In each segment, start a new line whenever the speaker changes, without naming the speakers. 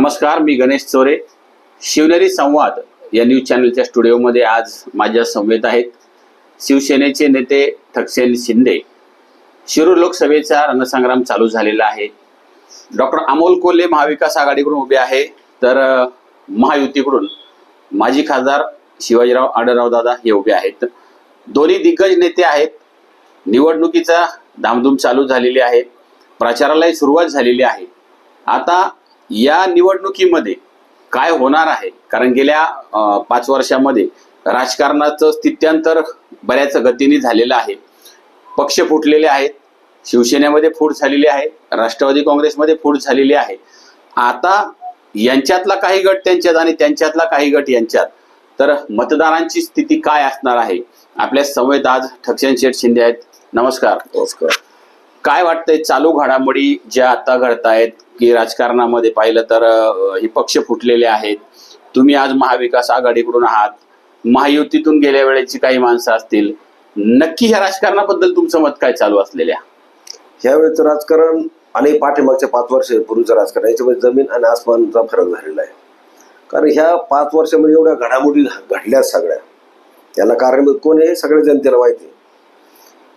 नमस्कार मी गणेश चोरे. शिवनेरी संवाद या न्यूज चॅनलच्या स्टुडिओमध्ये आज माझ्या संवेद आहेत. शिवसेनेचे नेते ठकसेन शिंदे. शिरूर लोकसभेचा रणसंग्राम चालू झालेला आहे. डॉक्टर अमोल कोल्हे महाविकास आघाडीकडून उभे आहे. तर महायुतीकडून माजी खासदार शिवाजीराव आडराव दादा हे उभे आहेत. दोन्ही दिग्गज नेते आहेत. निवडणुकीचा धामधूम चालू झालेली आहे. प्रचारालाही सुरुवात झालेली आहे. आता या निवडणुकीमध्ये काय होणार आहे? कारण गेल्या पाच वर्षामध्ये राजकारणाचं स्थित्यांतर बऱ्याच गतीने झालेलं आहे. पक्ष फुटलेले आहेत शिवसेनेमध्ये फूट झालेली आहे राष्ट्रवादी काँग्रेसमध्ये फूट झालेली आहे. आता यांच्यातला काही गट त्यांच्यात आणि त्यांच्यातला काही गट यांच्यात. तर मतदारांची स्थिती काय असणार आहे? आपल्या समवेत आज ठकसेन शेठ शिंदे आहेत. नमस्कार.
नमस्कार.
काय वाटतंय चालू घडामोडी ज्या आता घडतायत की राजकारणामध्ये पाहिलं तर हे पक्ष फुटलेले आहेत. तुम्ही आज महाविकास आघाडीकडून आहात. महायुतीतून गेल्या वेळेची काही माणसं असतील. नक्की ह्या राजकारणाबद्दल तुमचं मत काय चालू असलेल्या?
ह्यावेळेचं राजकारण आणि पाठीमागच्या पाच वर्ष पूर्वीचं राजकारण याच्यामध्ये जमीन आणि आसमानचा फरक झालेला आहे. कारण ह्या पाच वर्षामध्ये एवढ्या घडामोडी घडल्या सगळ्या. याला कारणीभूत कोण आहे सगळ्या जनतेला माहिती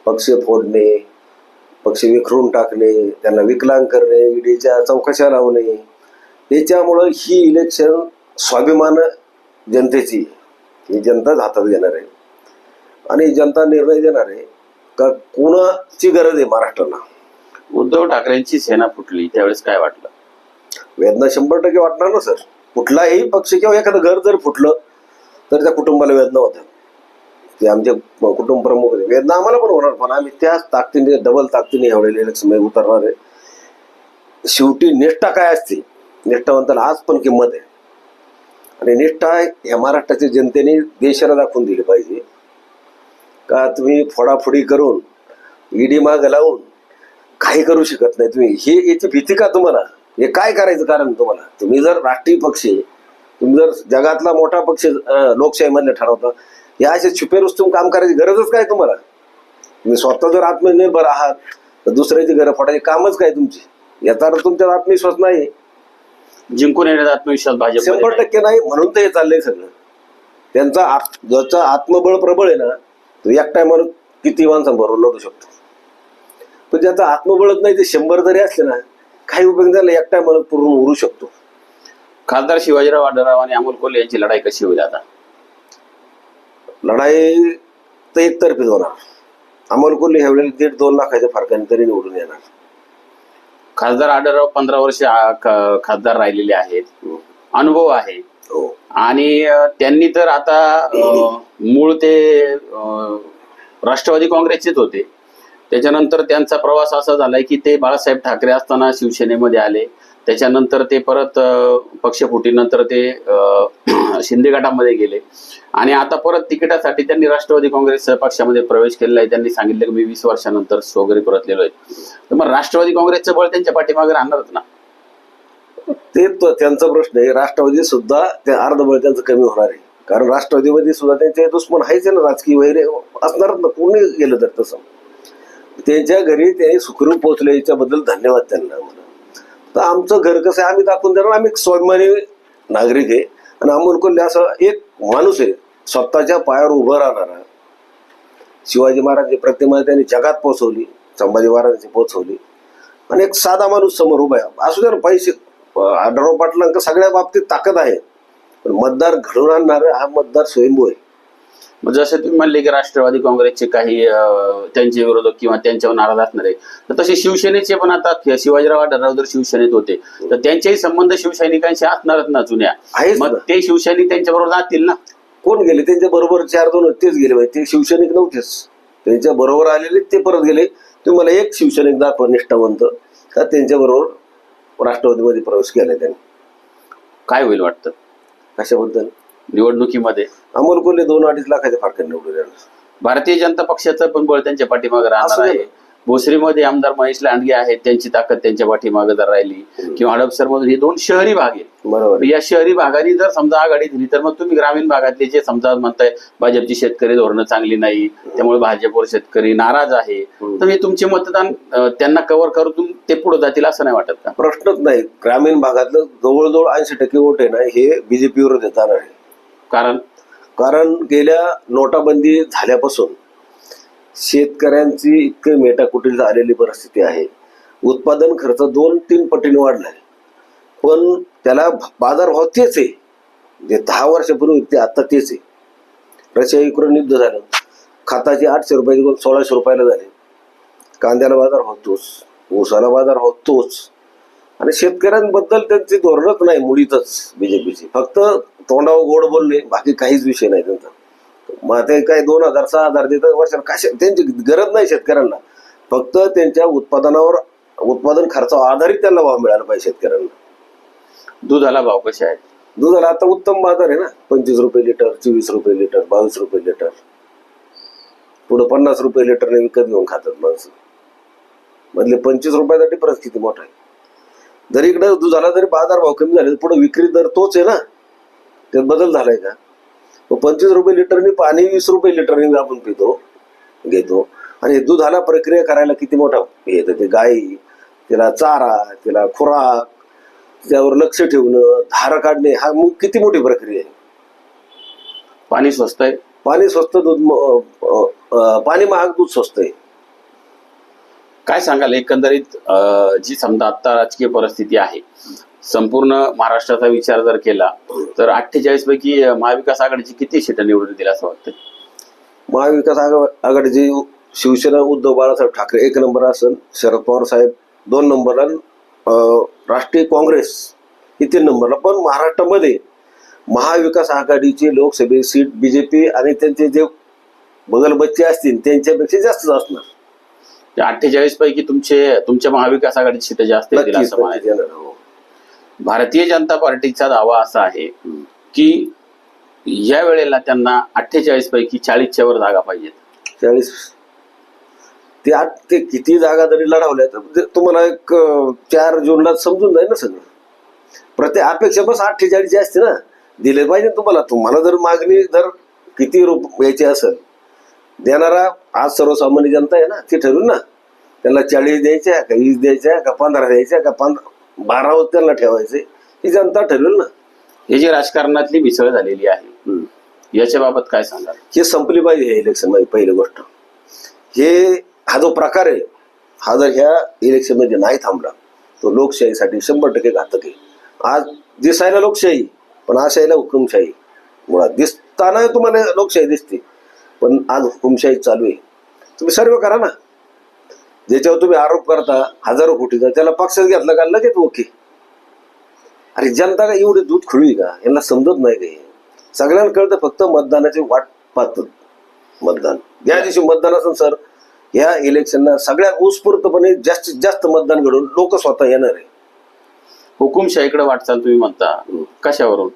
पक्ष फोडणे पक्ष विखरून टाकणे त्यांना विकलांग करणे ईडीच्या चौकशा लावणे याच्यामुळं ही इलेक्शन स्वाभिमान जनतेची. ही जनताच हातात घेणार आहे. आणि जनता निर्णय देणार आहे. का कोणाची गरज आहे महाराष्ट्राला?
उद्धव ठाकरेंची सेना फुटली त्यावेळेस काय वाटलं?
वेदना शंभर टक्के वाटणार ना सर? कुठलाही पक्ष किंवा एखादं घर जर फुटलं तर त्या कुटुंबाला वेदना होत्या ते आमचे कुटुंब प्रमुख होते. वेदना आम्हाला पण होणार पण आम्ही त्याच ताकदीने डबल ताकदीने एवढे इलेक्शन उतरणार आहे. शेवटी निष्ठा काय असते? निष्ठावंताला आज पण किंमत आहे. आणि निष्ठा या महाराष्ट्राच्या जनतेने देशाला दाखवून दिली पाहिजे. का तुम्ही फोडाफोडी करून ईडी माग लावून काही करू शकत नाही तुम्ही? हे याची भीती का तुम्हाला? हे काय करायचं कारण तुम्हाला? तुम्ही जर राष्ट्रीय पक्ष तुम्ही जर जगातला मोठा पक्ष लोकशाहीमधले ठरवता या असे छुपे रुस्तून काम करायची गरजच काय तुम्हाला? तुम्ही स्वतः जर आत्मनिर्भर आहात तर दुसऱ्याची घरं फोडायची कामच काय तुमची? याचा अर्थ तुमच्यात आत्मविश्वास नाही.
जिंकून येण्याचा आत्मविश्वास
शंभर
भाजप
टक्के नाही म्हणून तर हे चाललंय सगळं. त्यांचा ज्याचं आत्मबळ प्रबळ आहे ना तो एक टायमावर किती माणसांबरोबर लढू शकतो? पण ज्याचं आत्मबळच नाही ते शंभर जरी असले ना काही उपयोग झाला एक टायमावर पूर्ण उरू शकतो.
खासदार शिवाजीराव आढळराव आणि अमोल कोल्हे यांची लढाई कशी होईल आता?
लढाई तर एकतर्फीच होणार. अमोल कोल्हे ह्यावेळेला दीड दोन लाखाच्या फरकाने तरी निवडून येणार.
खासदार आढळराव पंधरा वर्ष आ- ख- खासदार राहिलेले आहेत. अनुभव आहे.
हो.
आणि अ, त्यांनी तर आता अ, मूळ ते अ, राष्ट्रवादी काँग्रेसचेच होते. त्याच्यानंतर त्यांचा प्रवास असा झालाय की ते बाळासाहेब ठाकरे असताना शिवसेनेमध्ये आले. त्याच्यानंतर ते परत पक्षफुटीनंतर ते शिंदे गटामध्ये गेले. आणि आता परत तिकिटासाठी त्यांनी राष्ट्रवादी काँग्रेस पक्षामध्ये प्रवेश केलेला आहे. त्यांनी सांगितलं की मी वीस वर्षानंतर स्वगरी परतलेलो आहे. तर मग राष्ट्रवादी काँग्रेसचं बळ त्यांच्या पाठीमागे राहणारच ना.
ते त्यांचा प्रश्न आहे. राष्ट्रवादी सुद्धा त्या अर्धबळ त्यांचं कमी होणार आहे. कारण राष्ट्रवादीमध्ये सुद्धा त्यांचे दुश्मन आहेच ना. राजकीय वगैरे असणारच ना. कोणी गेलं तर तसं? त्यांच्या घरी ते सुखरूप पोहोचले. याच्याबद्दल धन्यवाद त्यांना तर आमचं घर कसं आहे आम्ही दाखवून देणार. आम्ही स्वाभिमानी नागरिक आहे. आणि अमोल कोल्हे असं एक माणूस आहे स्वतःच्या पायावर उभं राहणारा. शिवाजी महाराजांची प्रतिमा त्यांनी जगात पोहोचवली. संभाजी महाराजांची पोहोचवली. आणि एक साधा माणूस समोर उभा आहे. असू द्या पैसे आढळराव पाटलांक सगळ्या बाबतीत ताकद आहे. पण मतदार घडवून आणणार हा मतदार स्वयंभू आहे.
जसे तुम्ही म्हणले की राष्ट्रवादी काँग्रेसचे काही त्यांचे विरोधक किंवा त्यांच्यावर नाराज असणार आहे तर तसे शिवसेनेचे पण आता शिवाजीराव आढळराव जर शिवसेनेत होते तर त्यांचेही संबंध शिवसैनिकांशी असणारच ना जुन्या. मग. ते शिवसैनिक त्यांच्या बरोबर जातील ना?
कोण गेले? त्यांच्या बरोबर चार दोन तेच गेले ते शिवसैनिक नव्हतेच. त्यांच्या बरोबर आलेले ते परत गेले. तुम्ही मला एक शिवसैनिक दाखवा निष्ठावंत. का त्यांच्या बरोबर राष्ट्रवादीमध्ये प्रवेश केला त्यांनी?
काय होईल वाटतं?
कशाबद्दल?
निवडणुकीमध्ये.
अमोल कोल्हे दोन अडीच लाखाच्या फरकाने निवडून येणार.
भारतीय जनता पक्षाचं पण बळ त्यांच्या पाठीमागे राहणार
असू
आहे. भोसरीमध्ये आमदार महेश लांडगे आहेत त्यांची ताकद त्यांच्या पाठीमागे जर राहिली किंवा हडपसर मधून हे दोन शहरी भाग आहेत.
बरोबर. आहे.
या शहरी भागाने जर समजा आघाडी दिली तर मग तुम्ही ग्रामीण भागातले जे समजा म्हणताय भाजपची शेतकरी धोरणं चांगली नाही त्यामुळे भाजपवर शेतकरी नाराज आहे. तर हे तुमचे मतदान अं, त्यांना कव्हर करून ते पुढे जातील असं नाही वाटत का?
प्रश्नच नाही. ग्रामीण भागातलं जवळजवळ ऐंशी टक्के वोट आहे ना हे बीजेपीवर देणार आहे.
कारण?
कारण गेल्या नोटाबंदी झाल्यापासून शेतकऱ्यांची इतकी मेटाकुटील झालेली परिस्थिती आहे. उत्पादन खर्च दोन तीन पटीने वाढलाय पण त्याला बाजारभाव तेच आहे. जे दहा वर्षापूर्वी ते आता तेच आहे. रशिया युक्रेन युद्ध झालं. खाताचे आठशे रुपये सोळाशे रुपयाला झाले. कांद्याला बाजार होतोच ऊसाला बाजार होतोच आणि शेतकऱ्यांबद्दल त्यांची धोरणच नाही मुळीतच. बीजेपीची फक्त तोंडावर गोड बोलणे बाकी काहीच विषय नाही त्यांचा. मग ते काय दोन हजार सहा हजार देतात वर्षाला कशा त्यांची गरज नाही शेतकऱ्यांना. फक्त त्यांच्या उत्पादनावर उत्पादन खर्चावर आधारित त्यांना भाव मिळाला पाहिजे शेतकऱ्यांना.
दुधाला भाव कसे आहेत?
दुधाला आता उत्तम बाजार आहे ना. पंचवीस रुपये लिटर चोवीस रुपये लिटर बावीस रुपये लिटर. पुढे पन्नास रुपये लिटरने विकत घेऊन खातात माणसं. मधले पंचवीस रुपयाचा डिफरन्स किती मोठा आहे? जरी इकडे दुधाला जरी बाजार भाव कमी झाले पुढे विक्री दर तोच आहे ना. त्यात बदल झालाय का? मग पंचवीस रुपये लिटरने पाणी वीस रुपये लिटरने आपण पितो घेतो. आणि दुधाला प्रक्रिया करायला किती मोठा हे येतं ते गाई तिला चारा तिला खुराक त्यावर लक्ष ठेवणं धार काढणे हा किती मोठी प्रक्रिया आहे.
पाणी स्वस्त आहे?
पाणी स्वस्त दूध पाणी महाग दूध स्वस्त आहे.
काय सांगाल एकंदरीत जी समजा आता राजकीय परिस्थिती आहे संपूर्ण महाराष्ट्राचा विचार जर केला तर अठ्ठेचाळीस पैकी महाविकास आघाडीची किती सीटं निवडून येतील असं वाटतं
महाविकास आघा- आघाडीची शिवसेना उद्धव बाळासाहेब ठाकरे एक नंबर असेल शरद पवार साहेब दोन नंबरला राष्ट्रीय काँग्रेस ही तीन नंबरला. पण महाराष्ट्रामध्ये महाविकास आघाडीची लोकसभे सीट बीजेपी आणि त्यांचे जे बगल बच्चे असतील त्यांच्यापेक्षा जास्तच असणार.
अठ्ठेचाळीस पैकी तुमचे तुमच्या महाविकास आघाडीची सीटं जास्त भारतीय जनता पार्टीचा दावा असा आहे की या वेळेला त्यांना अठ्ठेचाळीस पैकी चाळीसच्या वर जागा पाहिजेत
चाळीस. ते आठ ते किती जागा जरी लढवल्या तर ते तुम्हाला एक चार जूनला समजून जाईल ना सगळं. प्रत्येक अपेक्षा बस अठ्ठेचाळीसची असते ना दिले पाहिजे तुम्हाला. तुम्हाला जर मागणी जर किती रुपयाची असेल देणारा आज सर्वसामान्य जनता आहे ना ती ठरवून ना त्यांना चाळीस द्यायच्या का वीस द्यायच्या का पंधरा द्यायच्या का पंधरा बारा त्यांना ठेवायचे. ही जनता ठरवेल ना?
हे जे राजकारणातली मिसळ झालेली आहे याच्या बाबत काय सांगाल?
हे संपली पाहिजे हे इलेक्शनमध्ये पहिली गोष्ट. हे हा जो प्रकार आहे हा जर ह्या इलेक्शनमध्ये नाही थांबला तो लोकशाहीसाठी शंभर टक्के घातक आहे. आज दिसायला लोकशाही पण आशायला हुकुमशाही. मुळात दिसताना तुम्हाला लोकशाही दिसते पण आज हुकुमशाही चालू आहे. तुम्ही सर्व करा ना. ज्याच्यावर तुम्ही आरोप करता हजारो कोटीचा त्याला पक्षात घेतला का? लगेच ओके. अरे जनता का एवढी दूध खुळी का? यांना समजत नाही काही. सगळ्यांना कळतं फक्त मतदानाची वाट पाहतात. मतदान. ज्या दिवशी मतदान असेल सर या इलेक्शनला सगळ्यात उत्स्फूर्तपणे जास्तीत जास्त मतदान घडून लोक स्वतः येणार आहे.
हुकुमशाहीकडे वाटचाल तुम्ही म्हणता. कशावरून?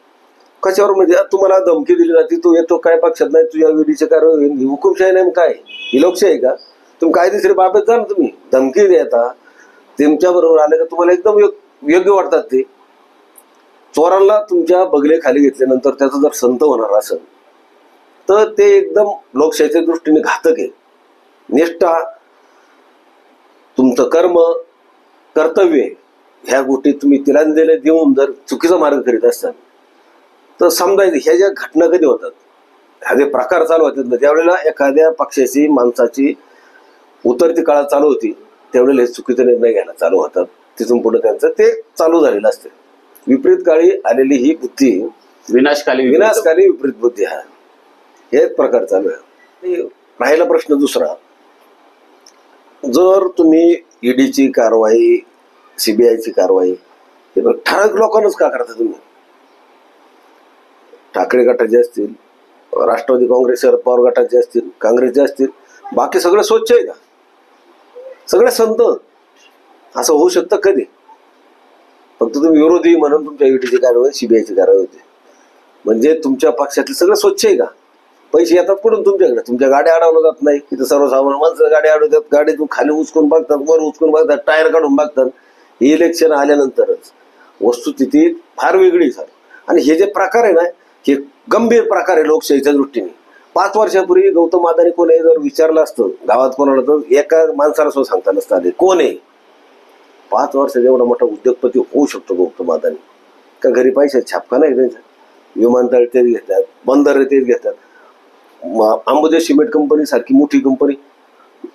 कशावर? म्हणजे तुम्हाला धमकी दिली जाते तू येतो काय पक्षात नाही तुझ्या विडीचे ही हुकुमशाही नाही काय? ही लोकशाही का? तुम्ही कायदेशीर बाबत जा ना तुम्ही. धमकी देता तुमच्या बरोबर आले का तुम्हाला एकदम योग्य वाटतात ते. चोरांना तुमच्या बगले खाली घेतल्यानंतर त्याचा जर संत होणार असेल तर ते एकदम लोकशाहीच्या दृष्टीने घातक आहे. निष्ठा तुमचं कर्म कर्तव्य ह्या गोष्टी तुम्ही तिलांजले देऊन जर चुकीचा मार्ग करीत असाल तर समजायचं ह्या ज्या घटना कधी होतात ह्या जे प्रकार चालू होतात ना त्यावेळेला एखाद्या पक्षाची माणसाची उतरती काळात चालू होती त्यावेळेला हे चुकीचे निर्णय घ्यायला चालू होतात तिथून पुढे त्यांचं ते चालू झालेलं असते. विपरीत काळी आलेली ही बुद्धी
विनाशकाली.
विनाशकारी विपरीत बुद्धी हा. हे एक प्रकार चालू आहे. राहिला प्रश्न दुसरा. जर तुम्ही ईडीची कारवाई सीबीआयची कारवाई हे बघ, ठराविक लोकांनाच का करता तुम्ही? ठाकरे गटाचे असतील राष्ट्रवादी काँग्रेस शरद पवार गटाचे असतील काँग्रेसचे असतील बाकी सगळे स्वच्छ आहे का? सगळे संत. असं होऊ शकतं कधी. फक्त तुम्ही विरोधी म्हणून तुमच्या युटीची कारवाई सीबीआयची कारवाई होते. म्हणजे तुमच्या पक्षातले सगळं स्वच्छ आहे का? पैसे येतात कुठून तुमच्याकडे? तुमच्या गाड्या अडवल्या जात नाही. इथं सर्वसामान्य माणसं गाड्या अडवतात. गाडीतून खाली उचकून बघतात वर उचकून बघतात टायर काढून बघतात. हे इलेक्शन आल्यानंतरच वस्तुस्थिती फार वेगळी झाली. आणि हे जे प्रकार आहे ना हे गंभीर प्रकार आहे लोकशाहीच्या दृष्टीने. पाच वर्षापूर्वी गौतम अदानी कोणी जर विचारलं असतं गावात कोणाला तर एका माणसाला सुद्धा सांगता नसतं आले. कोण आहे? पाच वर्षात एवढा मोठा उद्योगपती होऊ शकतो गौतम अदानी का घरी पैसे छापका नाही त्यांचा. विमानतळ तेच घेतात बंदर तेच घेतात. म- सिमेंट कंपनी सारखी मोठी कंपनी.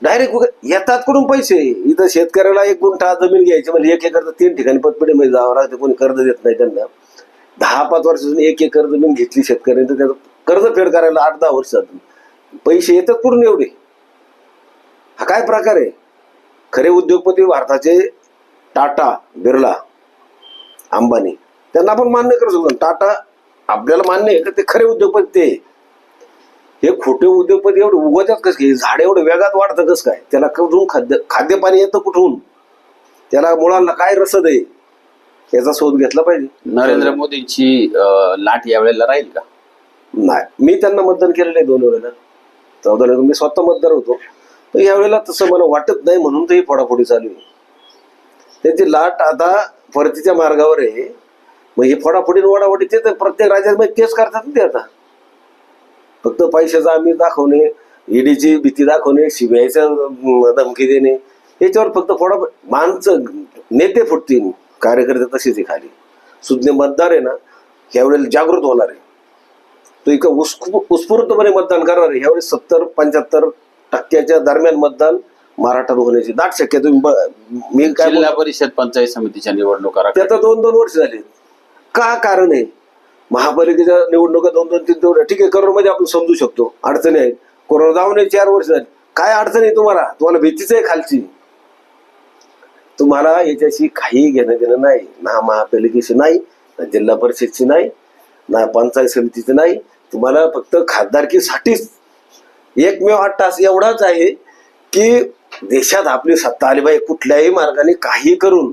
डायरेक्ट येतात कुठून पैसे? इथं शेतकऱ्याला एक गुंठा जमीन घ्यायची म्हणजे एक एकर तीन ठिकाणी पतपेढीमध्ये जावं लागते. कोणी कर्ज देत नाही त्यांना. दहा पाच वर्षातून एक एकर जमीन घेतली शेतकऱ्यांनी तर त्याचं कर्ज फेड करायला आठ दहा वर्षातून पैसे येतात कुठून एवढे. हा काय प्रकार आहे? खरे उद्योगपती भारताचे टाटा बिर्ला अंबानी त्यांना आपण मान्य करू शकतो. टाटा आपल्याला मान्य आहे का? ते खरे उद्योगपती ते आहे. हे खोटे उद्योगपती एवढे उगवतात कस काय झाड एवढं वेगात वाढतं कसं काय? त्याला कुठून खाद्य खाद्यपाणी येतं कुठून? त्याला मुलांना काय रसद आहे? याचा शोध घेतला पाहिजे.
नरेंद्र मोदींची लाट यावेळेला राहील का?
नाही मी त्यांना मतदान केलेलं आहे दोन वेळेला. चौदा वेळेला मी स्वतः मतदार होतो. तर यावेळेला तसं मला वाटत नाही म्हणून तर ही फोडाफोडी चालू आहे. त्यांची लाट आता परतीच्या मार्गावर आहे. मग हे फोडाफोडी वडावडी ते तर प्रत्येक राज्यात मग तेच करतात ते आता. फक्त पैशाचा आम्ही दाखवणे ईडीची भीती दाखवणे सीबीआयचा धमकी देणे. याच्यावर फक्त फोडा माणसं नेते फुटतील. कार्यकर्ते तसेच आहे खाली. सुज्ञ मतदार आहे ना यावेळेला जागृत होणार आहे. तो इतकं उत्स्फू- उत्स्फूर्तपणे मतदान करणार आहे. यावेळी सत्तर पंच्याहत्तर टक्क्याच्या दरम्यान मतदान मराठात होण्याची दाट शक्यता मी काय
जिल्हा परिषद पंचायत समितीच्या निवडणुका
ते आता दोन दोन वर्ष झाले. का कारण आहे? महापालिकेच्या निवडणुका दोन दोन तीन दोन ठीक आहे करोनामध्ये आपण समजू शकतो. अडचणी आहेत. कोरोना जाऊन हे चार वर्ष झाली. काय अडचण आहे तुम्हाला? तुम्हाला भीतीच आहे खालची. तुम्हाला याच्याशी काही घेणं देणं नाही. ना महापालिकेशी नाही ना जिल्हा परिषदची नाही ना पंचायत समितीची नाही तुम्हाला फक्त खासदारकीसाठीच एकमेव आठ तास एवढाच आहे की देशात आपली सत्ता आली पाहिजे कुठल्याही मार्गाने काही करून.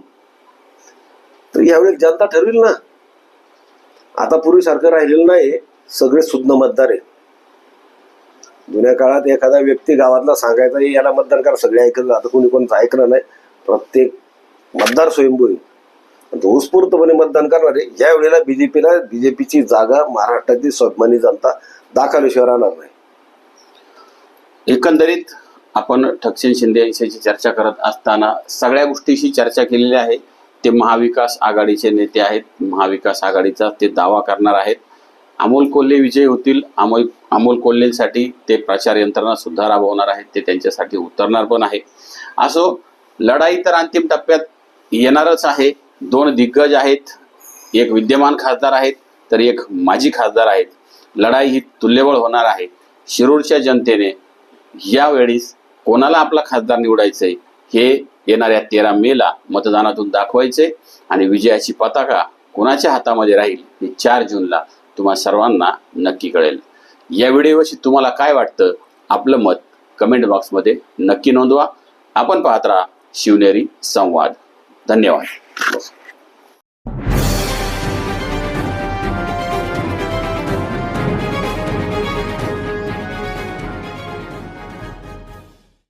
तर यावेळी जनता ठरवेल ना. आता पूर्वीसारखं राहिलेलं नाही सगळे सुज्ञ मतदार आहे जुन्या काळात एखादा व्यक्ती गावातला सांगायचा "हे याला मतदान करा सगळे ऐकलं आता कोणी कोणतं ऐकलं नाही. प्रत्येक मतदार स्वयंभू आहे. आणि उत्स्फूर्तपणे मतदान करणार आहे. या वेळेला बीजेपीला बीजेपीची जागा महाराष्ट्रातील स्वाभिमानी जनता दाखवल्याशिवाय राहणार नाही.
एकंदरीत आपण ठकसेन शिंदे यांच्याशी चर्चा करत असताना सगळ्या गोष्टीशी चर्चा केलेली आहे. ते महाविकास आघाडीचे नेते आहेत. महाविकास आघाडीचा ते दावा करणार आहेत. अमोल कोल्हे विजयी होतील. अमोल अमोल कोल्हेंसाठी ते प्रचार यंत्रणा सुद्धा राबवणार आहेत. ते त्यांच्यासाठी उतरणार पण आहे. असो लढाई तर अंतिम टप्प्यात येणारच आहे. दोन दिग्गज आहेत. एक विद्यमान खासदार आहेत तर एक माजी खासदार आहेत. लढाई ही तुल्यबळ होणार आहे. शिरूरच्या जनतेने यावेळीस कोणाला आपला खासदार निवडायचंय हे येणाऱ्या तेरा मेला मतदानातून दाखवायचे आणि विजयाची पताका कोणाच्या हातामध्ये राहील हे चार जूनला तुम्हा सर्वांना नक्की कळेल. या व्हिडिओशी तुम्हाला काय वाटतं? आपलं मत कमेंट बॉक्समध्ये नक्की नोंदवा. आपण पाहत राहा शिवनेरी संवाद. धन्यवाद.